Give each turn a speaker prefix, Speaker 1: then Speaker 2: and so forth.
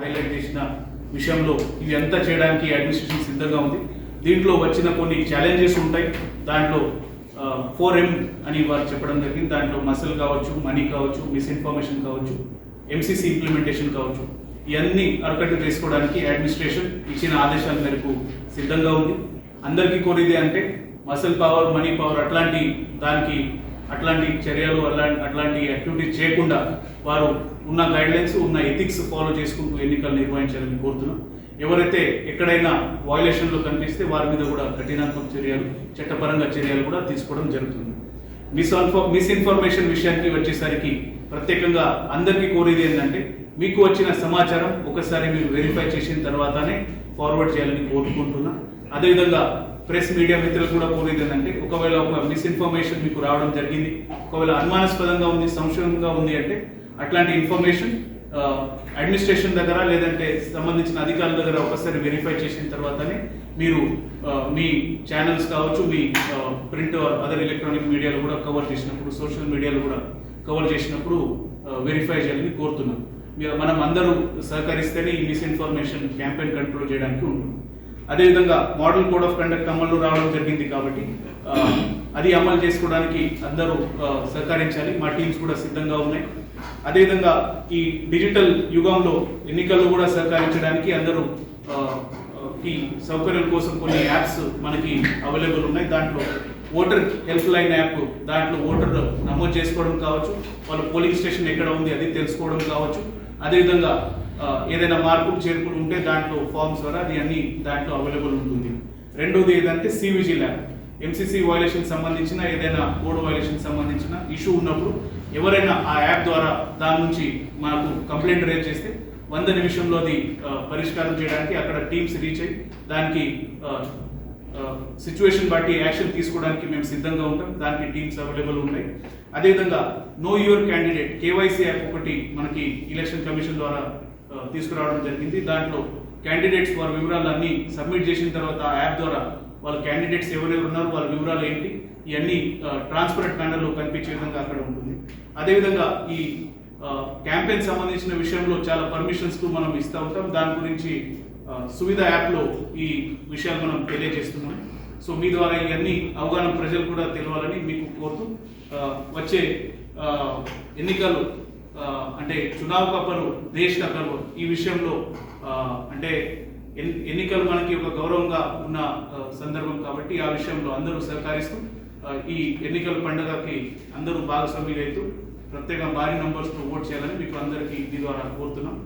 Speaker 1: Highlight చేసిన విషయంలో ఇది ఎంత చేయడానికి అడ్మినిస్ట్రేషన్ సిద్ధంగా ఉంది. దీంట్లో వచ్చిన కొన్ని ఛాలెంజెస్ ఉంటాయి. దాంట్లో ఫోర్ ఎం అని వారు చెప్పడం జరిగింది. దాంట్లో మసల్ కావచ్చు మనీ కావచ్చు మిస్ఇన్ఫర్మేషన్ కావచ్చు ఎంసీసీ ఇంప్లిమెంటేషన్ కావచ్చు. ఇవన్నీ అరకట్టు చేసుకోవడానికి అడ్మినిస్ట్రేషన్ ఇచ్చిన ఆదేశాల మేరకు సిద్ధంగా ఉంది. అందరికీ కోరిది అంటే మసల్ పవర్ మనీ పవర్ అట్లాంటి దానికి అట్లాంటి చర్యలు అలా- అట్లాంటి యాక్టివిటీస్ చేయకుండా వారు ఉన్న గైడ్లైన్స్ ఉన్న ఎథిక్స్ ఫాలో చేసుకుంటూ ఎన్నికలు నిర్వహించాలని కోరుతున్నాం. ఎవరైతే ఎక్కడైనా వయలేషన్లో కనిపిస్తే వారి మీద కూడా కఠినాత్మక చర్యలు చట్టపరంగా చర్యలు కూడా తీసుకోవడం జరుగుతుంది. మిస్ఇన్ఫో మిస్ఇన్ఫర్మేషన్ విషయానికి వచ్చేసరికి ప్రత్యేకంగా అందరికీ కోరేది ఏంటంటే మీకు వచ్చిన సమాచారం ఒకసారి మీరు వెరిఫై చేసిన తర్వాతనే ఫార్వర్డ్ చేయాలని కోరుకుంటున్నా. అదేవిధంగా ప్రెస్ మీడియా మిత్రులు కూడా కోరేది ఏంటంటే ఒకవేళ ఒక మిస్ఇన్ఫర్మేషన్ మీకు రావడం జరిగింది ఒకవేళ అనుమానాస్పదంగా ఉంది సంశయంగా ఉంది అంటే అట్లాంటి ఇన్ఫర్మేషన్ అడ్మినిస్ట్రేషన్ దగ్గర లేదంటే సంబంధించిన అధికారుల దగ్గర ఒకసారి వెరిఫై చేసిన తర్వాతనే మీరు మీ ఛానల్స్ కావచ్చు మీ ప్రింట్ అదర్ ఎలక్ట్రానిక్ మీడియాలో కూడా కవర్ చేసినప్పుడు సోషల్ మీడియాలో కూడా కవర్ చేసినప్పుడు వెరిఫై చేయాలని కోరుతున్నాం మనం అందరూ సహకరిస్తేనే ఈ మిస్ఇన్ఫర్మేషన్ క్యాంపెయిన్ కంట్రోల్ చేయడానికి ఉంటుంది. అదేవిధంగా మోడల్ కోడ్ ఆఫ్ కండక్ట్ అమలు రావడం జరిగింది కాబట్టి అది అమలు చేసుకోవడానికి అందరూ సహకరించాలి. మా టీమ్స్ కూడా సిద్ధంగా ఉన్నాయి. అదేవిధంగా ఈ డిజిటల్ యుగంలో ఎన్నికల్లో కూడా సహకరించడానికి అందరూ ఈ సౌకర్యం కోసం కొన్ని యాప్స్ మనకి అవైలబుల్ ఉన్నాయి. దాంట్లో ఓటర్ హెల్ప్ లైన్ యాప్ దాంట్లో ఓటర్ నమోదు చేసుకోవడం కావచ్చు. వాళ్ళ పోలింగ్ స్టేషన్ ఎక్కడ ఉంది అది తెలుసుకోవడం కావచ్చు. అదేవిధంగా ఏదైనా మార్పులు చేర్పులు ఉంటే దాంట్లో ఫార్మ్స్ ద్వారా అది అన్ని దాంట్లో అవైలబుల్ ఉంటుంది. రెండోది ఏదంటే సివిజీ ల్యాబ్ ఎంసీసీ వైలేషన్ సంబంధించిన ఏదైనా కోడ్ వైలేషన్ సంబంధించిన ఇష్యూ ఉన్నప్పుడు ఎవరైనా ఆ యాప్ ద్వారా దాని నుంచి మనకు కంప్లైంట్ రేజ్ చేస్తే వంద నిమిషంలో అది పరిష్కారం చేయడానికి అక్కడ టీమ్స్ రీచ్ అయ్యి దానికి సిచ్యువేషన్ బట్టి యాక్షన్ తీసుకోవడానికి మేము సిద్ధంగా ఉంటాం. దానికి టీమ్స్ అవైలబుల్ ఉన్నాయి. అదేవిధంగా know your candidate KYC app ఒకటి మనకి ఎలక్షన్ కమిషన్ ద్వారా తీసుకురావడం జరిగింది. దాంట్లో క్యాండిడేట్స్ వారి వివరాలు అన్నీ సబ్మిట్ చేసిన తర్వాత ఆ యాప్ ద్వారా వాళ్ళ క్యాండిడేట్స్ ఎవరెవరు ఉన్నారు వాళ్ళ వివరాలు ఏంటి ఇవన్నీ ట్రాన్స్పరెంట్ మేనర్లో కనిపించే విధంగా అక్కడ ఉంటుంది. అదేవిధంగా ఈ క్యాంపెయిన్ సంబంధించిన విషయంలో చాలా పర్మిషన్స్కు మనం ఇస్తూ ఉంటాం. దాని గురించి సువిధ యాప్లో ఈ విషయాలు మనం తెలియజేస్తున్నాం. సో మీ ద్వారా ఇవన్నీ అవగాహన ప్రజలు కూడా తెలవాలని మీకు కోరుతూ వచ్చే ఎన్నికలు అంటే చునావ్ కప్పలు దేశ్ కప్పలు ఈ విషయంలో అంటే ఎన్నికలు మనకి ఒక గౌరవంగా ఉన్న సందర్భం కాబట్టి ఆ విషయంలో అందరూ సహకరిస్తూ ఈ ఎన్నికల పండుగకి అందరూ భాగస్వామ్యులైతూ ప్రత్యేక భారీ నంబర్స్తో ఓట్ చేయాలని మీకు అందరికీ ఇది ద్వారా కోరుతున్నాం.